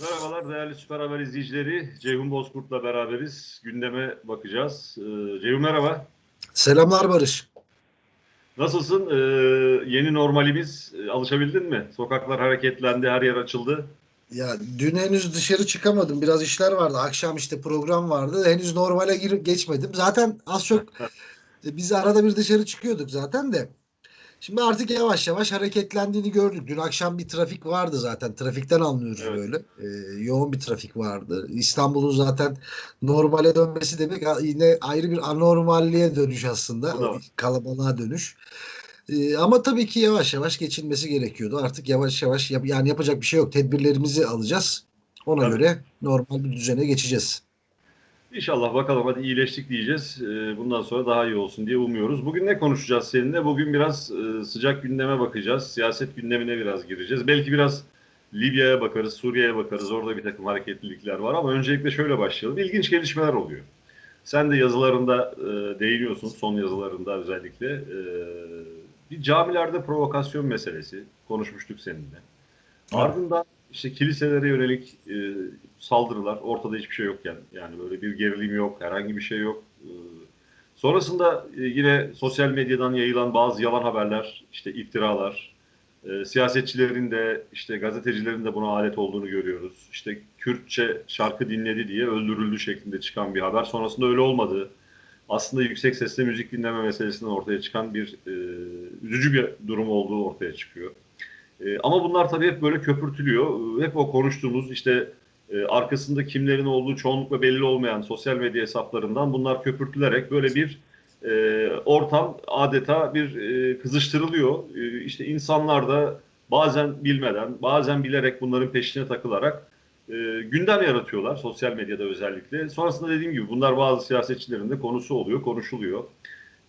Merhabalar değerli Süper Haber izleyicileri. Ceyhun Bozkurt'la beraberiz. Gündeme bakacağız. Ee, Ceyhun merhaba. Selamlar Barış. Nasılsın? Ee, yeni normalimiz e, alışabildin mi? Sokaklar hareketlendi, her yer açıldı. Ya dün henüz dışarı çıkamadım. Biraz işler vardı. Akşam işte program vardı. Henüz normale gir geçmedim. Zaten az çok biz arada bir dışarı çıkıyorduk zaten de. Şimdi artık yavaş yavaş hareketlendiğini gördük. Dün akşam bir trafik vardı zaten. Trafikten anlıyoruz Evet. böyle. Ee, yoğun bir trafik vardı. İstanbul'un zaten normale dönmesi demek yine ayrı bir anormalliğe dönüş aslında. Kalabalığa dönüş. Ee, ama tabii ki yavaş yavaş geçilmesi gerekiyordu. Artık yavaş yavaş yap- yani yapacak bir şey yok. Tedbirlerimizi alacağız. Ona Tabii. göre normal bir düzene geçeceğiz. İnşallah bakalım hadi iyileştik diyeceğiz. Ee, bundan sonra daha iyi olsun diye umuyoruz. Bugün ne konuşacağız seninle? Bugün biraz e, sıcak gündeme bakacağız. Siyaset gündemine biraz gireceğiz. Belki biraz Libya'ya bakarız, Suriye'ye bakarız. Orada bir takım hareketlilikler var ama öncelikle şöyle başlayalım. İlginç gelişmeler oluyor. Sen de yazılarında e, değiniyorsun, son yazılarında özellikle. E, bir camilerde provokasyon meselesi konuşmuştuk seninle. Ardından işte kiliselere yönelik e, saldırılar ortada hiçbir şey yokken yani böyle bir gerilim yok, herhangi bir şey yok. E, sonrasında e, yine sosyal medyadan yayılan bazı yalan haberler, işte iftiralar, e, siyasetçilerin de işte gazetecilerin de buna alet olduğunu görüyoruz. İşte Kürtçe şarkı dinledi diye öldürüldü şeklinde çıkan bir haber. Sonrasında öyle olmadığı, aslında yüksek sesle müzik dinleme meselesinden ortaya çıkan bir e, üzücü bir durum olduğu ortaya çıkıyor. E, ama bunlar tabii hep böyle köpürtülüyor. E, Hep o konuştuğumuz işte e, arkasında kimlerin olduğu çoğunlukla belli olmayan sosyal medya hesaplarından bunlar köpürtülerek böyle bir e, ortam adeta bir e, kızıştırılıyor. E, işte insanlar da bazen bilmeden, bazen bilerek bunların peşine takılarak e, gündem yaratıyorlar sosyal medyada özellikle. Sonrasında dediğim gibi bunlar bazı siyasetçilerin de konusu oluyor, konuşuluyor.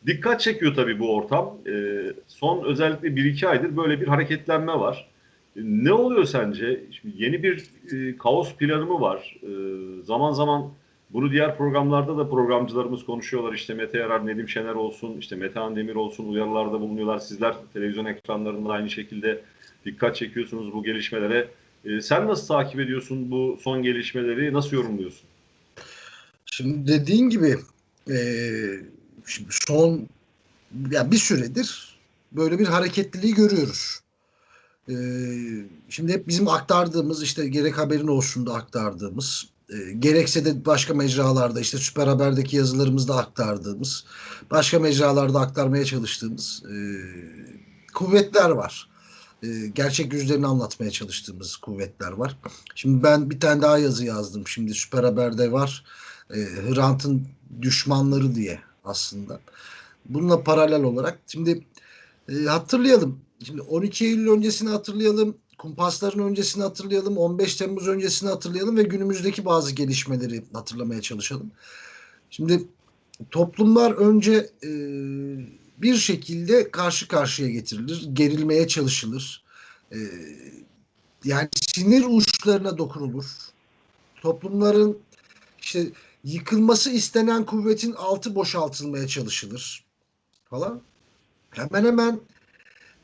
Dikkat çekiyor tabii bu ortam. E, son özellikle 1-2 aydır böyle bir hareketlenme var. E, Ne oluyor sence? Şimdi yeni bir e, kaos planı mı var? E, zaman zaman bunu diğer programlarda da programcılarımız konuşuyorlar. İşte Mete Yarar, Nedim Şener olsun, işte Metehan Demir olsun uyarılarda bulunuyorlar. Sizler televizyon ekranlarında aynı şekilde dikkat çekiyorsunuz bu gelişmelere. E, sen nasıl takip ediyorsun bu son gelişmeleri? Nasıl yorumluyorsun? Şimdi dediğin gibi eee, şimdi son ya bir süredir böyle bir hareketliliği görüyoruz. Eee, şimdi hep bizim aktardığımız işte gerek haberin olsun da aktardığımız eee, gerekse de başka mecralarda işte Süper Haber'deki yazılarımızda aktardığımız başka mecralarda aktarmaya çalıştığımız eee, kuvvetler var. Eee, gerçek yüzlerini anlatmaya çalıştığımız kuvvetler var. Şimdi ben bir tane daha yazı yazdım. Şimdi Süper Haber'de var e, Hrant'ın düşmanları diye aslında. Bununla paralel olarak şimdi e, hatırlayalım. Şimdi 12 Eylül öncesini hatırlayalım. Kumpasların öncesini hatırlayalım. 15 Temmuz öncesini hatırlayalım ve günümüzdeki bazı gelişmeleri hatırlamaya çalışalım. Şimdi toplumlar önce e, bir şekilde karşı karşıya getirilir. Gerilmeye çalışılır. E, yani sinir uçlarına dokunulur. Toplumların işte yıkılması istenen kuvvetin altı boşaltılmaya çalışılır falan. Hemen hemen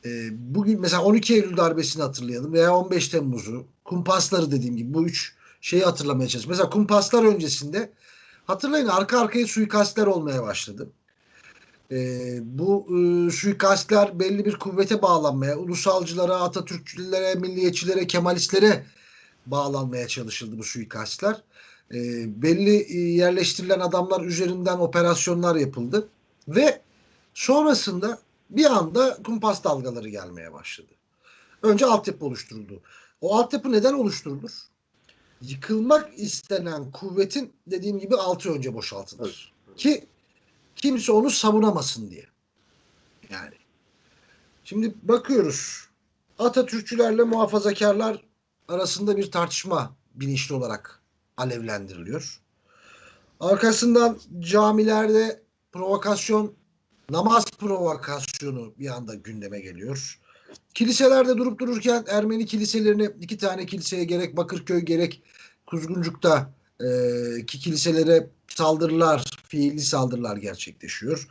e, bugün mesela 12 Eylül darbesini hatırlayalım veya 15 Temmuz'u, kumpasları dediğim gibi bu üç şeyi hatırlamaya çalışalım. Mesela kumpaslar öncesinde hatırlayın arka arkaya suikastler olmaya başladı. E, bu e, suikastler belli bir kuvvete bağlanmaya, ulusalcılara, Atatürkçülere, milliyetçilere, Kemalistlere bağlanmaya çalışıldı bu suikastler. E, belli yerleştirilen adamlar üzerinden operasyonlar yapıldı ve sonrasında bir anda kumpas dalgaları gelmeye başladı. Önce altyapı oluşturuldu. O altyapı neden oluşturulur? Yıkılmak istenen kuvvetin dediğim gibi altı önce boşaltılır. Ki kimse onu savunamasın diye. Yani. Şimdi bakıyoruz. Atatürkçülerle muhafazakarlar arasında bir tartışma bilinçli olarak alevlendiriliyor. Arkasından camilerde provokasyon, namaz provokasyonu bir anda gündeme geliyor. Kiliselerde durup dururken Ermeni kiliselerine iki tane kiliseye gerek Bakırköy gerek Kuzguncuk'ta e, ki kiliselere saldırılar, fiili saldırılar gerçekleşiyor.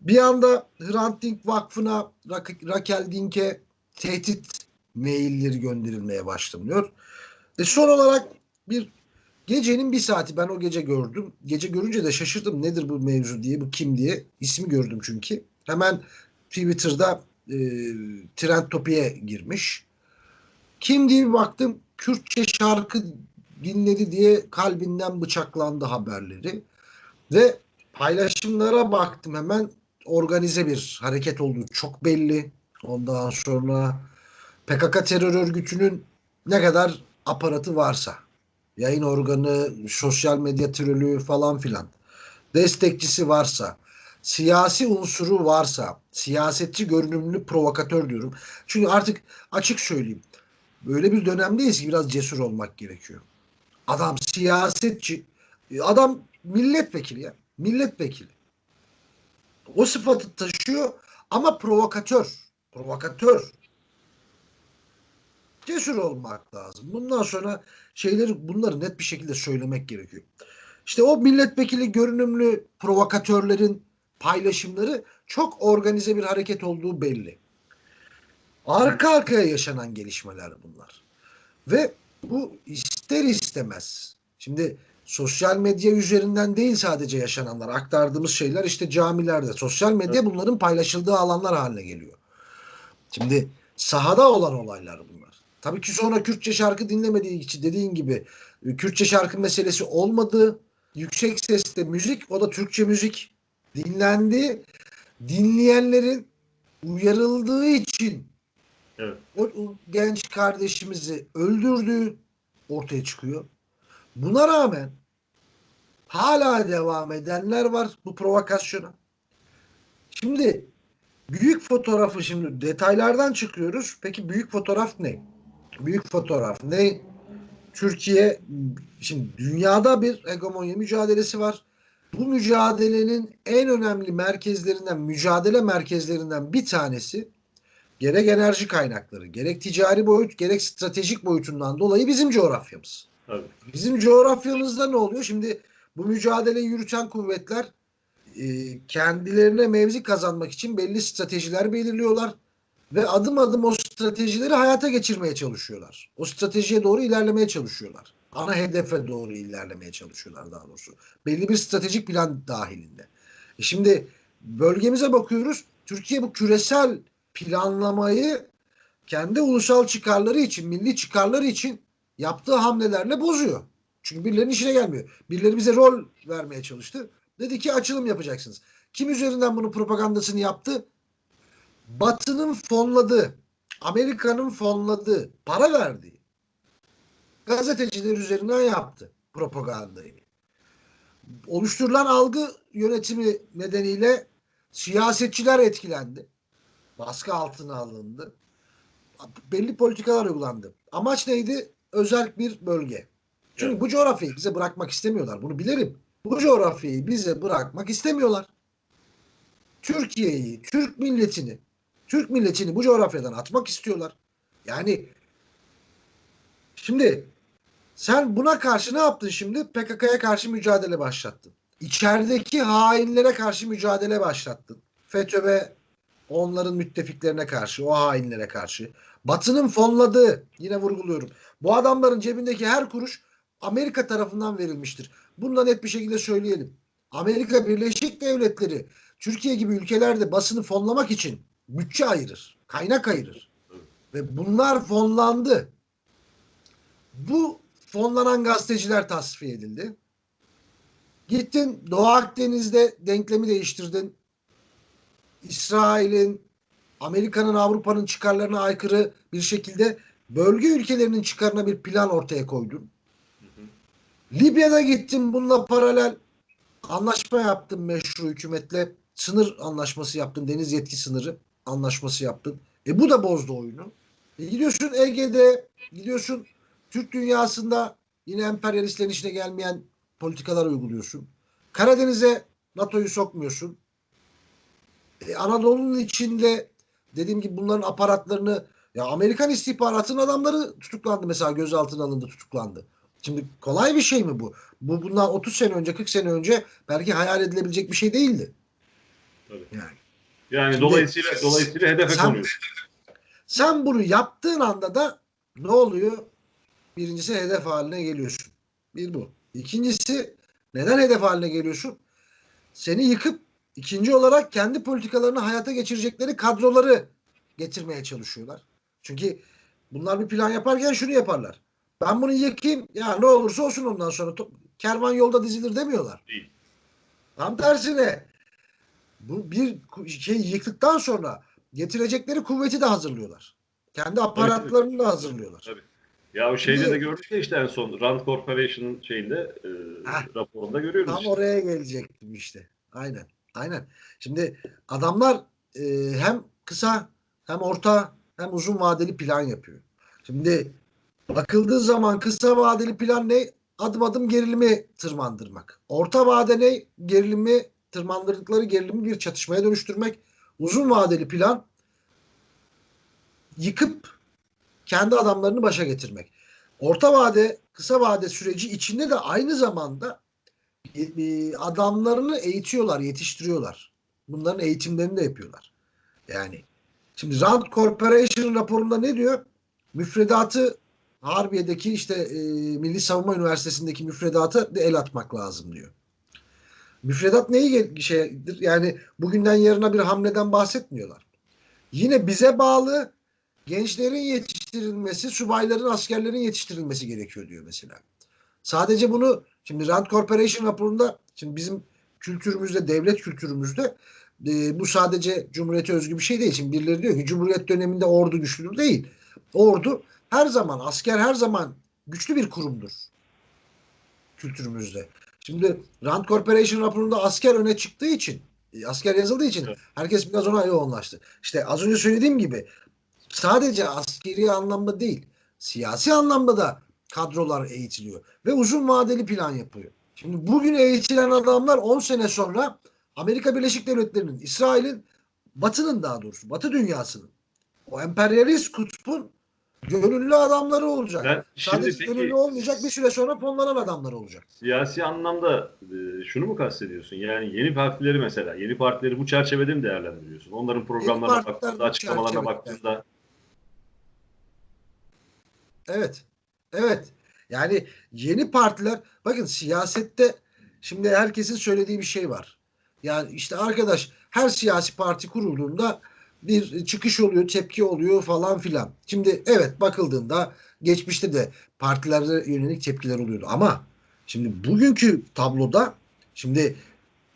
Bir anda Hrant Dink Vakfı'na Rak- Rakel Dink'e tehdit mailleri gönderilmeye başlanıyor. E son olarak bir gecenin bir saati ben o gece gördüm. Gece görünce de şaşırdım nedir bu mevzu diye bu kim diye. ismi gördüm çünkü. Hemen Twitter'da e, trend topiye girmiş. Kim diye bir baktım Kürtçe şarkı dinledi diye kalbinden bıçaklandı haberleri. Ve paylaşımlara baktım hemen organize bir hareket olduğu çok belli. Ondan sonra PKK terör örgütünün ne kadar aparatı varsa yayın organı, sosyal medya trolü falan filan destekçisi varsa siyasi unsuru varsa siyasetçi görünümlü provokatör diyorum. Çünkü artık açık söyleyeyim böyle bir dönemdeyiz ki biraz cesur olmak gerekiyor. Adam siyasetçi, adam milletvekili ya. Milletvekili. O sıfatı taşıyor ama provokatör. Provokatör. Cesur olmak lazım. Bundan sonra şeyleri bunları net bir şekilde söylemek gerekiyor. İşte o milletvekili görünümlü provokatörlerin paylaşımları çok organize bir hareket olduğu belli. Arka arkaya yaşanan gelişmeler bunlar. Ve bu ister istemez. Şimdi sosyal medya üzerinden değil sadece yaşananlar. Aktardığımız şeyler işte camilerde. Sosyal medya bunların paylaşıldığı alanlar haline geliyor. Şimdi sahada olan olaylar bunlar. Tabii ki sonra Kürtçe şarkı dinlemediği için dediğin gibi e, Kürtçe şarkı meselesi olmadı. Yüksek sesle müzik o da Türkçe müzik dinlendi. Dinleyenlerin uyarıldığı için Evet. o, o genç kardeşimizi öldürdüğü ortaya çıkıyor. Buna rağmen hala devam edenler var bu provokasyona. Şimdi büyük fotoğrafı şimdi detaylardan çıkıyoruz. Peki büyük fotoğraf ne? Büyük fotoğraf ne? Türkiye şimdi dünyada bir hegemonya mücadelesi var. Bu mücadelenin en önemli merkezlerinden, mücadele merkezlerinden bir tanesi gerek enerji kaynakları, gerek ticari boyut, gerek stratejik boyutundan dolayı bizim coğrafyamız. Tabii. Bizim coğrafyamızda ne oluyor? Şimdi bu mücadeleyi yürüten kuvvetler e, kendilerine mevzi kazanmak için belli stratejiler belirliyorlar ve adım adım o stratejileri hayata geçirmeye çalışıyorlar. O stratejiye doğru ilerlemeye çalışıyorlar. Ana hedefe doğru ilerlemeye çalışıyorlar daha doğrusu. Belli bir stratejik plan dahilinde. E şimdi bölgemize bakıyoruz. Türkiye bu küresel planlamayı kendi ulusal çıkarları için, milli çıkarları için yaptığı hamlelerle bozuyor. Çünkü birilerinin işine gelmiyor. Birileri bize rol vermeye çalıştı. Dedi ki açılım yapacaksınız. Kim üzerinden bunun propagandasını yaptı? Batı'nın fonladığı, Amerika'nın fonladığı, para verdiği gazeteciler üzerinden yaptı propagandayı. Oluşturulan algı yönetimi nedeniyle siyasetçiler etkilendi. Baskı altına alındı. Belli politikalar uygulandı. Amaç neydi? Özel bir bölge. Çünkü Evet. bu coğrafyayı bize bırakmak istemiyorlar. Bunu bilirim. Bu coğrafyayı bize bırakmak istemiyorlar. Türkiye'yi, Türk milletini, Türk milletini bu coğrafyadan atmak istiyorlar. Yani şimdi sen buna karşı ne yaptın şimdi? PKK'ya karşı mücadele başlattın. İçerideki hainlere karşı mücadele başlattın. FETÖ ve onların müttefiklerine karşı, o hainlere karşı. Batı'nın fonladığı, yine vurguluyorum. Bu adamların cebindeki her kuruş Amerika tarafından verilmiştir. Bunu da net bir şekilde söyleyelim. Amerika Birleşik Devletleri Türkiye gibi ülkelerde basını fonlamak için bütçe ayırır, kaynak ayırır. Ve bunlar fonlandı. Bu fonlanan gazeteciler tasfiye edildi. Gittin Doğu Akdeniz'de denklemi değiştirdin. İsrail'in, Amerika'nın, Avrupa'nın çıkarlarına aykırı bir şekilde bölge ülkelerinin çıkarına bir plan ortaya koydun. Libya'da gittim bununla paralel anlaşma yaptım meşru hükümetle. Sınır anlaşması yaptın. Deniz yetki sınırı anlaşması yaptın. E bu da bozdu oyunu. E gidiyorsun Ege'de, gidiyorsun Türk dünyasında yine emperyalistlerin işine gelmeyen politikalar uyguluyorsun. Karadeniz'e NATO'yu sokmuyorsun. E, Anadolu'nun içinde dediğim gibi bunların aparatlarını ya Amerikan istihbaratının adamları tutuklandı mesela gözaltına alındı tutuklandı. Şimdi kolay bir şey mi bu? Bu bundan 30 sene önce 40 sene önce belki hayal edilebilecek bir şey değildi. Tabii. Yani. Yani Şimdi- dolayısıyla dolayısıyla hedefe Sen- konuyor. Sen bunu yaptığın anda da ne oluyor? Birincisi hedef haline geliyorsun. Bir bu. İkincisi neden hedef haline geliyorsun? Seni yıkıp ikinci olarak kendi politikalarını hayata geçirecekleri kadroları getirmeye çalışıyorlar. Çünkü bunlar bir plan yaparken şunu yaparlar. Ben bunu yıkayım ya ne olursa olsun ondan sonra kervan yolda dizilir demiyorlar. Değil. Tam tersine bu bir şey yıktıktan sonra getirecekleri kuvveti de hazırlıyorlar. Kendi aparatlarını da hazırlıyorlar. Tabii. Ya o şeyde de gördük ya işte en son Rand Corporation'ın şeyinde e, Heh. raporunda görüyoruz. Tam işte. oraya gelecektim işte. Aynen. Aynen. Şimdi adamlar e, hem kısa hem orta hem uzun vadeli plan yapıyor. Şimdi bakıldığı zaman kısa vadeli plan ne? Adım adım gerilimi tırmandırmak. Orta vade ne? Gerilimi tırmandırdıkları gerilimi bir çatışmaya dönüştürmek. Uzun vadeli plan yıkıp kendi adamlarını başa getirmek. Orta vade, kısa vade süreci içinde de aynı zamanda e, adamlarını eğitiyorlar, yetiştiriyorlar. Bunların eğitimlerini de yapıyorlar. Yani şimdi Rand Corporation raporunda ne diyor? Müfredatı Harbiye'deki işte e, Milli Savunma Üniversitesi'ndeki müfredata da el atmak lazım diyor. Müfredat neyi şeydir? Yani bugünden yarına bir hamleden bahsetmiyorlar. Yine bize bağlı gençlerin yetiştirilmesi, subayların, askerlerin yetiştirilmesi gerekiyor diyor mesela. Sadece bunu şimdi Rand Corporation raporunda şimdi bizim kültürümüzde, devlet kültürümüzde e, bu sadece Cumhuriyet'e özgü bir şey değil. Şimdi birileri diyor ki Cumhuriyet döneminde ordu güçlüdür değil. Ordu her zaman, asker her zaman güçlü bir kurumdur kültürümüzde. Şimdi Rand Corporation raporunda asker öne çıktığı için, e, asker yazıldığı için Evet. herkes biraz ona yoğunlaştı. İşte az önce söylediğim gibi sadece askeri anlamda değil, siyasi anlamda da kadrolar eğitiliyor ve uzun vadeli plan yapıyor. Şimdi bugün eğitilen adamlar 10 sene sonra Amerika Birleşik Devletleri'nin, İsrail'in, Batı'nın daha doğrusu, Batı dünyasının o emperyalist kutbun gönüllü adamları olacak. Ben şimdi Sadece peki gönüllü olmayacak bir süre sonra fonlanan adamlar olacak. siyasi anlamda e, şunu mu kastediyorsun? Yani yeni partileri mesela, yeni partileri bu çerçevede mi değerlendiriyorsun? Onların programlarına baktığında, açıklamalarına baktığında Evet. Evet. Yani yeni partiler bakın siyasette şimdi herkesin söylediği bir şey var. Yani işte arkadaş her siyasi parti kurulduğunda bir çıkış oluyor, tepki oluyor falan filan. Şimdi evet bakıldığında geçmişte de partilere yönelik tepkiler oluyordu ama şimdi bugünkü tabloda şimdi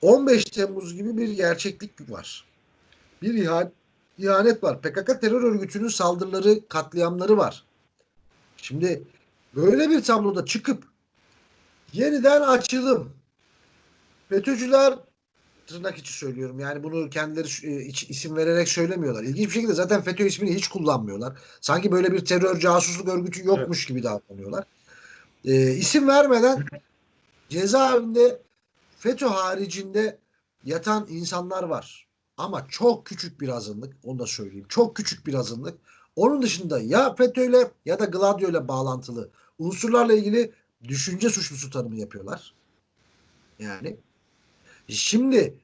15 Temmuz gibi bir gerçeklik var. Bir ihanet, var. PKK terör örgütünün saldırıları, katliamları var. Şimdi böyle bir tabloda çıkıp yeniden açılım FETÖ'cüler tırnak içi söylüyorum. Yani bunu kendileri e, isim vererek söylemiyorlar. İlginç bir şekilde zaten FETÖ ismini hiç kullanmıyorlar. Sanki böyle bir terör casusluk örgütü yokmuş gibi davranıyorlar. E, isim vermeden cezaevinde FETÖ haricinde yatan insanlar var. Ama çok küçük bir azınlık. Onu da söyleyeyim. Çok küçük bir azınlık. Onun dışında ya FETÖ'yle ya da Gladio'yla bağlantılı unsurlarla ilgili düşünce suçlusu tanımı yapıyorlar. Yani şimdi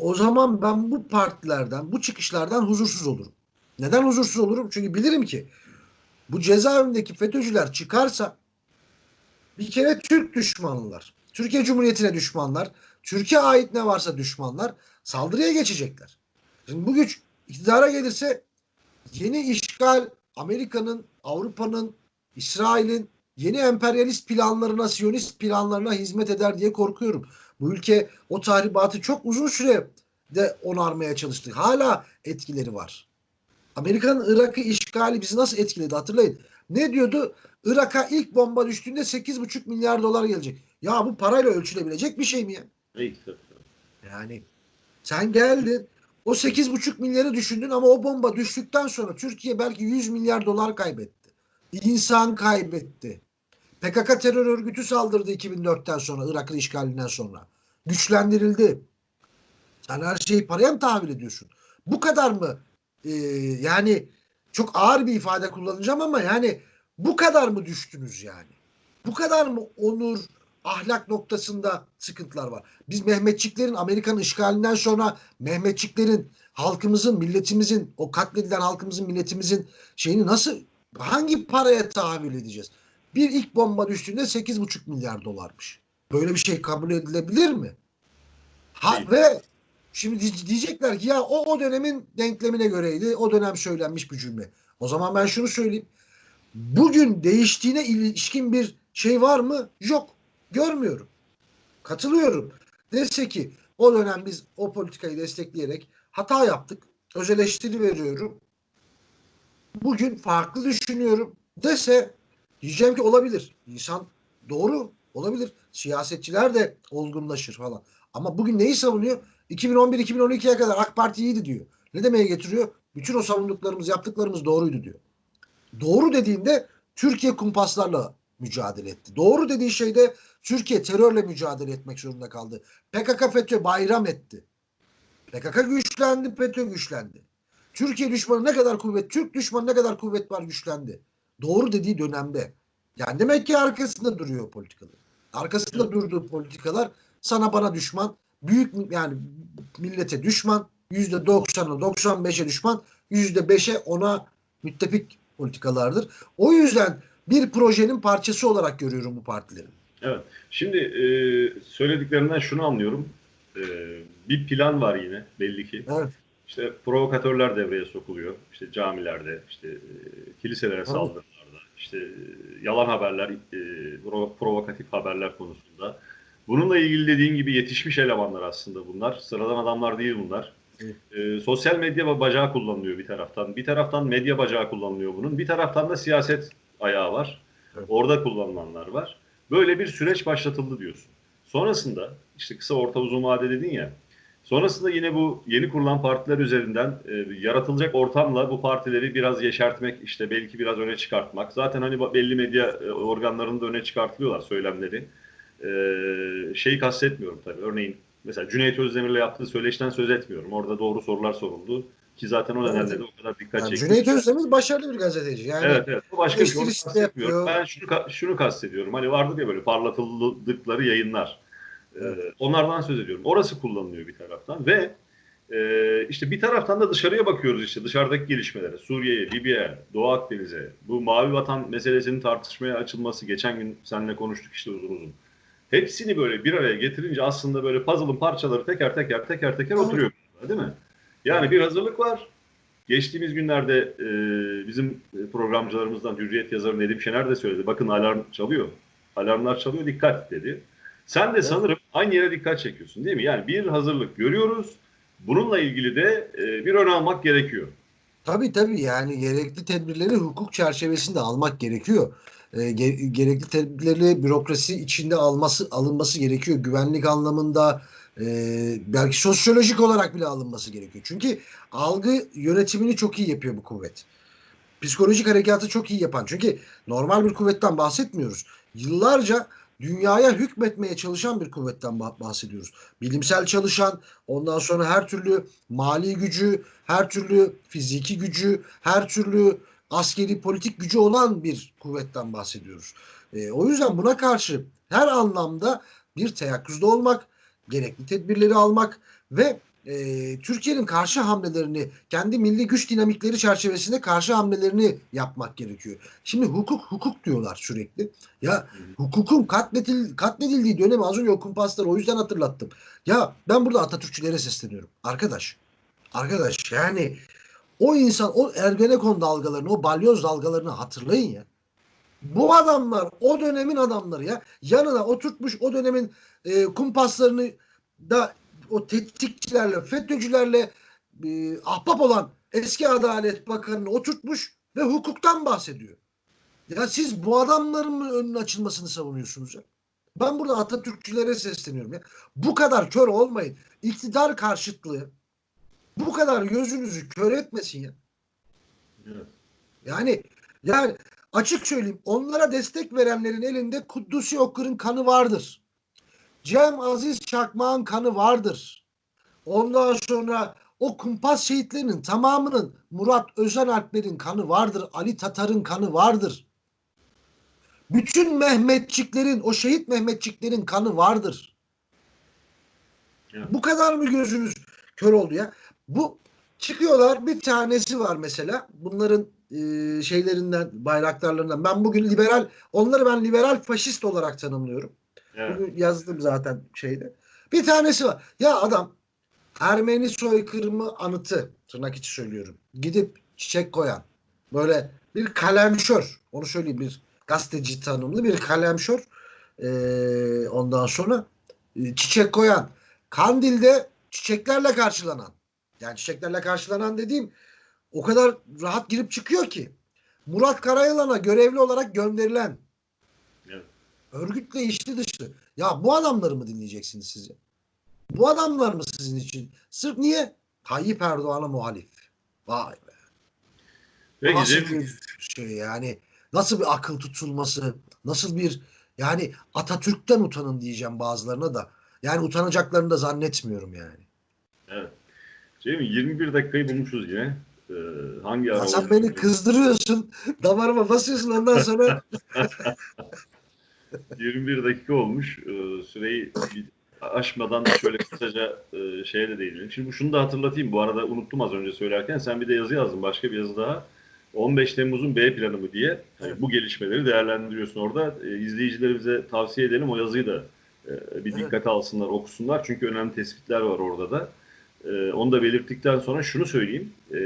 o zaman ben bu partilerden, bu çıkışlardan huzursuz olurum. Neden huzursuz olurum? Çünkü bilirim ki bu cezaevindeki FETÖ'cüler çıkarsa bir kere Türk düşmanlılar. Türkiye Cumhuriyeti'ne düşmanlar. Türkiye ait ne varsa düşmanlar saldırıya geçecekler. Şimdi bu güç iktidara gelirse yeni işgal Amerika'nın, Avrupa'nın, İsrail'in yeni emperyalist planlarına, Siyonist planlarına hizmet eder diye korkuyorum. Bu ülke o tahribatı çok uzun süre de onarmaya çalıştı. Hala etkileri var. Amerika'nın Irak'ı işgali bizi nasıl etkiledi hatırlayın. Ne diyordu? Irak'a ilk bomba düştüğünde 8,5 milyar dolar gelecek. Ya bu parayla ölçülebilecek bir şey mi ya? Yani sen geldin o 8,5 milyarı düşündün ama o bomba düştükten sonra Türkiye belki 100 milyar dolar kaybetti. İnsan kaybetti. PKK terör örgütü saldırdı 2004'ten sonra Irak'ın işgalinden sonra. Güçlendirildi. Sen her şeyi paraya mı tahvil ediyorsun? Bu kadar mı? Ee, yani çok ağır bir ifade kullanacağım ama yani bu kadar mı düştünüz yani? Bu kadar mı onur, ahlak noktasında sıkıntılar var? Biz Mehmetçiklerin Amerika'nın işgalinden sonra Mehmetçiklerin halkımızın, milletimizin, o katledilen halkımızın, milletimizin şeyini nasıl hangi paraya tahvil edeceğiz? Bir ilk bomba düştüğünde 8,5 milyar dolarmış. Böyle bir şey kabul edilebilir mi? Ha, Değil. ve şimdi diye- diyecekler ki ya o o dönemin denklemine göreydi. O dönem söylenmiş bir cümle. O zaman ben şunu söyleyeyim. Bugün değiştiğine ilişkin bir şey var mı? Yok. Görmüyorum. Katılıyorum. Dese ki o dönem biz o politikayı destekleyerek hata yaptık. Öz eleştiri veriyorum. Bugün farklı düşünüyorum dese diyeceğim ki olabilir. İnsan doğru olabilir. Siyasetçiler de olgunlaşır falan. Ama bugün neyi savunuyor? 2011-2012'ye kadar AK Parti iyiydi diyor. Ne demeye getiriyor? Bütün o savunduklarımız, yaptıklarımız doğruydu diyor. Doğru dediğinde Türkiye kumpaslarla mücadele etti. Doğru dediği şeyde Türkiye terörle mücadele etmek zorunda kaldı. PKK FETÖ bayram etti. PKK güçlendi, FETÖ güçlendi. Türkiye düşmanı ne kadar kuvvet, Türk düşmanı ne kadar kuvvet var güçlendi. Doğru dediği dönemde. Yani demek ki arkasında duruyor politikalar. Arkasında durduğu politikalar sana bana düşman, büyük yani millete düşman, yüzde 90'a 95'e düşman, yüzde 5'e ona müttefik politikalardır. O yüzden bir projenin parçası olarak görüyorum bu partileri. Evet. Şimdi e, söylediklerinden şunu anlıyorum. E, bir plan var yine belli ki. Evet. İşte provokatörler devreye sokuluyor. İşte camilerde, işte e, kiliselere Tabii. saldırılarda, işte e, yalan haberler, e, pro- provokatif haberler konusunda. Bununla ilgili dediğin gibi yetişmiş elemanlar aslında bunlar. Sıradan adamlar değil bunlar. E, sosyal medya bacağı kullanılıyor bir taraftan. Bir taraftan medya bacağı kullanılıyor bunun. Bir taraftan da siyaset ayağı var. Evet. Orada kullanılanlar var. Böyle bir süreç başlatıldı diyorsun. Sonrasında işte kısa orta uzun vade dedin ya. Sonrasında yine bu yeni kurulan partiler üzerinden e, yaratılacak ortamla bu partileri biraz yeşertmek, işte belki biraz öne çıkartmak. Zaten hani belli medya e, organlarını da öne çıkartıyorlar söylemleri. E, şeyi kastetmiyorum tabii. Örneğin mesela Cüneyt Özdemir'le yaptığı söyleşten söz etmiyorum. Orada doğru sorular soruldu. Ki zaten o Evet. nedenle de o kadar dikkat Yani çekti. Cüneyt Özdemir başarılı bir gazeteci. Yani Evet evet. Bu başka bir şey. Ben şunu şunu kastediyorum. Hani vardır ya böyle parlatıldıkları yayınlar. Ee, Evet. onlardan söz ediyorum. Orası kullanılıyor bir taraftan ve e, işte bir taraftan da dışarıya bakıyoruz işte dışarıdaki gelişmelere. Suriye'ye, Libya'ya, Doğu Akdeniz'e. Bu mavi vatan meselesinin tartışmaya açılması. Geçen gün seninle konuştuk işte uzun uzun. Hepsini böyle bir araya getirince aslında böyle puzzle'ın parçaları teker teker teker teker oturuyor. Değil mi? Yani bir hazırlık var. Geçtiğimiz günlerde e, bizim programcılarımızdan Hürriyet yazarı Nedim Şener de söyledi. Bakın alarm çalıyor. Alarmlar çalıyor dikkat dedi. Sen de sanırım aynı yere dikkat çekiyorsun değil mi? Yani bir hazırlık görüyoruz. Bununla ilgili de e, bir ön almak gerekiyor. Tabii tabii yani gerekli tedbirleri hukuk çerçevesinde almak gerekiyor. Ge- gerekli tedbirleri bürokrasi içinde alması alınması gerekiyor. Güvenlik anlamında e, belki sosyolojik olarak bile alınması gerekiyor. Çünkü algı yönetimini çok iyi yapıyor bu kuvvet. Psikolojik harekatı çok iyi yapan. Çünkü normal bir kuvvetten bahsetmiyoruz. Yıllarca dünyaya hükmetmeye çalışan bir kuvvetten bah- bahsediyoruz. Bilimsel çalışan, ondan sonra her türlü mali gücü, her türlü fiziki gücü, her türlü askeri politik gücü olan bir kuvvetten bahsediyoruz. E, o yüzden buna karşı her anlamda bir teyakkuzda olmak, gerekli tedbirleri almak ve e, Türkiye'nin karşı hamlelerini kendi milli güç dinamikleri çerçevesinde karşı hamlelerini yapmak gerekiyor. Şimdi hukuk hukuk diyorlar sürekli. Ya hukukun katledil, katledildiği dönemi az önce o kumpasları o yüzden hatırlattım. Ya ben burada Atatürkçülere sesleniyorum. Arkadaş, arkadaş yani o insan o Ergenekon dalgalarını, o balyoz dalgalarını hatırlayın ya. Bu adamlar o dönemin adamları ya. Yanına oturtmuş o dönemin e, kumpaslarını da o tetikçilerle, FETÖ'cülerle e, ahbap olan eski Adalet Bakanı'nı oturtmuş ve hukuktan bahsediyor. Ya siz bu adamların önünün açılmasını savunuyorsunuz ya? Ben burada Atatürkçülere sesleniyorum ya. Bu kadar kör olmayın. İktidar karşıtlığı bu kadar gözünüzü kör etmesin ya. Evet. Yani yani açık söyleyeyim onlara destek verenlerin elinde Kuddusi Okkur'un kanı vardır. Cem Aziz Çakmak'ın kanı vardır. Ondan sonra o kumpas şehitlerinin tamamının Murat Özen Alpler'in kanı vardır. Ali Tatar'ın kanı vardır. Bütün Mehmetçiklerin, o şehit Mehmetçiklerin kanı vardır. Evet. Bu kadar mı gözünüz kör oldu ya? Bu çıkıyorlar bir tanesi var mesela. Bunların e, şeylerinden, bayraktarlarından. Ben bugün liberal, onları ben liberal faşist olarak tanımlıyorum. Evet. Bugün yazdım zaten şeyde. Bir tanesi var. Ya adam Ermeni soykırımı anıtı tırnak içi söylüyorum. Gidip çiçek koyan. Böyle bir kalemşör. Onu söyleyeyim bir gazeteci tanımlı bir kalemşör. Ee, ondan sonra e, çiçek koyan. Kandil'de çiçeklerle karşılanan. Yani çiçeklerle karşılanan dediğim o kadar rahat girip çıkıyor ki. Murat Karayılan'a görevli olarak gönderilen. Örgütle içli dışlı. Ya bu adamları mı dinleyeceksiniz siz? Bu adamlar mı sizin için? Sırf niye? Tayyip Erdoğan'a muhalif. Vay be. Peki nasıl bir şey yani? Nasıl bir akıl tutulması? Nasıl bir yani Atatürk'ten utanın diyeceğim bazılarına da. Yani utanacaklarını da zannetmiyorum yani. evet. Cem 21 dakikayı bulmuşuz yine. Ee, hangi ara sen beni kızdırıyorsun. Damarıma basıyorsun ondan sonra 21 dakika olmuş. Ee, süreyi aşmadan da şöyle kısaca e, şeye de değinelim. Şimdi şunu da hatırlatayım. Bu arada unuttum az önce söylerken. Sen bir de yazı yazdın. Başka bir yazı daha. 15 Temmuz'un B planı mı diye. Evet. bu gelişmeleri değerlendiriyorsun orada. E, izleyicilerimize tavsiye edelim. O yazıyı da e, bir Evet. dikkate alsınlar, okusunlar. Çünkü önemli tespitler var orada da. E, onu da belirttikten sonra şunu söyleyeyim. E,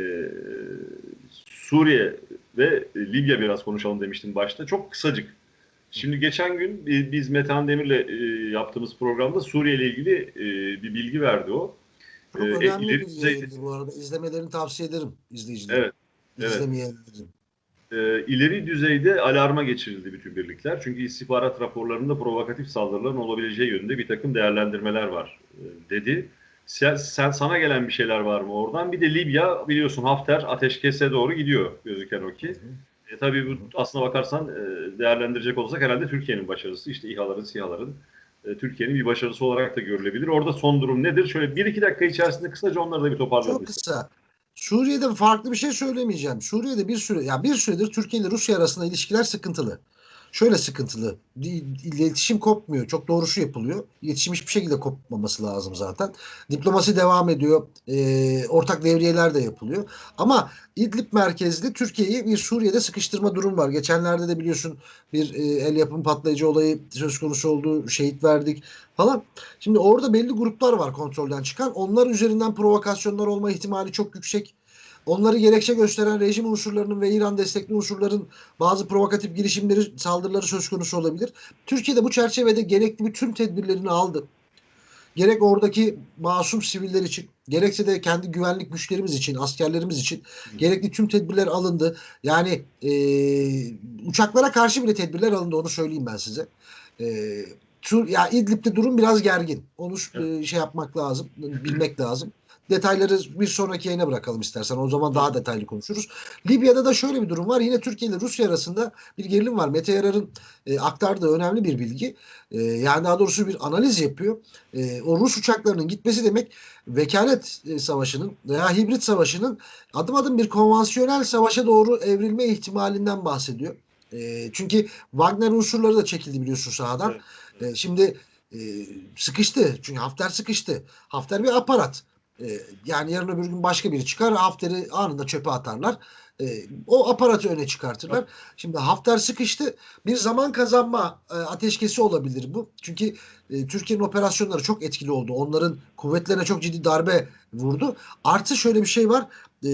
Suriye ve Libya biraz konuşalım demiştim başta. Çok kısacık. Şimdi geçen gün bi- biz Metehan Demir'le e, yaptığımız programda Suriye ile ilgili e, bir bilgi verdi o. çok Ee, önemli ileri bir düzeyde- bu arada. İzlemelerini tavsiye ederim izleyicilere. Evet, evet. İzlemeyenlerin. E, ileri düzeyde alarma geçirildi bütün birlikler. Çünkü istihbarat raporlarında provokatif saldırıların olabileceği yönünde bir takım değerlendirmeler var e, dedi. Sen, sen sana gelen bir şeyler var mı oradan? Bir de Libya biliyorsun Hafter ateşkese doğru gidiyor gözüken o ki. E, tabii bu aslına bakarsan e, değerlendirecek olursak herhalde Türkiye'nin başarısı. İşte İHA'ların, SİHA'ların e, Türkiye'nin bir başarısı olarak da görülebilir. Orada son durum nedir? Şöyle bir iki dakika içerisinde kısaca onları da bir toparlayalım. Çok kısa. Suriye'de farklı bir şey söylemeyeceğim. Suriye'de bir süre ya bir süredir Türkiye ile Rusya arasında ilişkiler sıkıntılı. Şöyle sıkıntılı. İletişim kopmuyor. Çok doğrusu yapılıyor. İletişim hiçbir şekilde kopmaması lazım zaten. Diplomasi devam ediyor. Ee, ortak devriyeler de yapılıyor. Ama İdlib merkezli Türkiye'yi bir Suriye'de sıkıştırma durum var. Geçenlerde de biliyorsun bir e, el yapım patlayıcı olayı söz konusu oldu. Şehit verdik falan. Şimdi orada belli gruplar var kontrolden çıkan. Onlar üzerinden provokasyonlar olma ihtimali çok yüksek. Onları gerekçe gösteren rejim unsurlarının ve İran destekli unsurların bazı provokatif girişimleri, saldırıları söz konusu olabilir. Türkiye de bu çerçevede gerekli bütün tedbirlerini aldı. Gerek oradaki masum siviller için, gerekse de kendi güvenlik güçlerimiz için, askerlerimiz için gerekli tüm tedbirler alındı. Yani e, uçaklara karşı bile tedbirler alındı onu söyleyeyim ben size. E, ya İdlib'de durum biraz gergin. Onu e, şey yapmak lazım, bilmek lazım. Detayları bir sonraki yayına bırakalım istersen. O zaman daha detaylı konuşuruz. Libya'da da şöyle bir durum var. Yine Türkiye ile Rusya arasında bir gerilim var. Mete Yarar'ın e, aktardığı önemli bir bilgi. E, yani daha doğrusu bir analiz yapıyor. E, o Rus uçaklarının gitmesi demek vekalet e, savaşının veya hibrit savaşının adım adım bir konvansiyonel savaşa doğru evrilme ihtimalinden bahsediyor. E, çünkü Wagner unsurları da çekildi biliyorsun sahadan. Evet, E, şimdi e, sıkıştı. Çünkü Hafter sıkıştı. Hafter bir aparat. E, yani yarın öbür gün başka biri çıkar. Hafter'i anında çöpe atarlar. E, o aparatı öne çıkartırlar. Şimdi Hafter sıkıştı. Bir zaman kazanma e, ateşkesi olabilir bu. Çünkü e, Türkiye'nin operasyonları çok etkili oldu. Onların kuvvetlerine çok ciddi darbe vurdu. Artı şöyle bir şey var. E,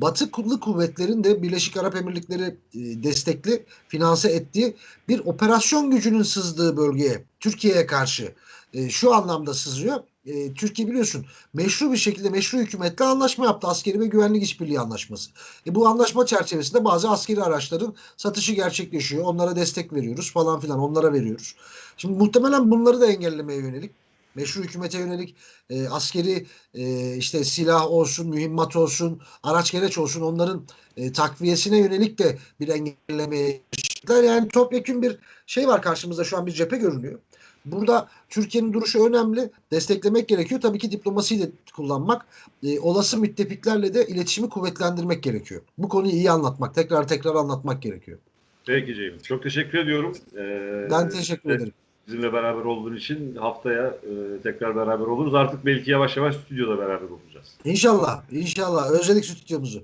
Batı kutlu kuvvetlerin de Birleşik Arap Emirlikleri e, destekli finanse ettiği bir operasyon gücünün sızdığı bölgeye Türkiye'ye karşı e, şu anlamda sızıyor. E, Türkiye biliyorsun meşru bir şekilde meşru hükümetle anlaşma yaptı. Askeri ve güvenlik işbirliği anlaşması. E, bu anlaşma çerçevesinde bazı askeri araçların satışı gerçekleşiyor. Onlara destek veriyoruz falan filan onlara veriyoruz. Şimdi muhtemelen bunları da engellemeye yönelik meşru hükümete yönelik e, askeri e, işte silah olsun, mühimmat olsun, araç gereç olsun onların e, takviyesine yönelik de bir engellemeye. Yani topyekun bir şey var karşımızda şu an bir cephe görünüyor. Burada Türkiye'nin duruşu önemli. Desteklemek gerekiyor. Tabii ki diplomasiyi de kullanmak. E, olası müttefiklerle de iletişimi kuvvetlendirmek gerekiyor. Bu konuyu iyi anlatmak, tekrar tekrar anlatmak gerekiyor. Peki Ceyhun. Çok teşekkür ediyorum. Ee, Ben teşekkür ederim. Bizimle beraber olduğun için haftaya e, tekrar beraber oluruz. Artık belki yavaş yavaş stüdyoda beraber olacağız. İnşallah, inşallah. Özledik stüdyomuzu.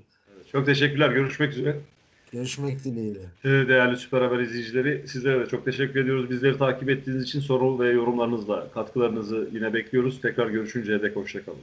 Çok teşekkürler. Görüşmek üzere. Görüşmek dileğiyle. Ee, Değerli Süper Haber izleyicileri sizlere de çok teşekkür ediyoruz. Bizleri takip ettiğiniz için soru ve yorumlarınızla katkılarınızı yine bekliyoruz. Tekrar görüşünceye dek hoşçakalın.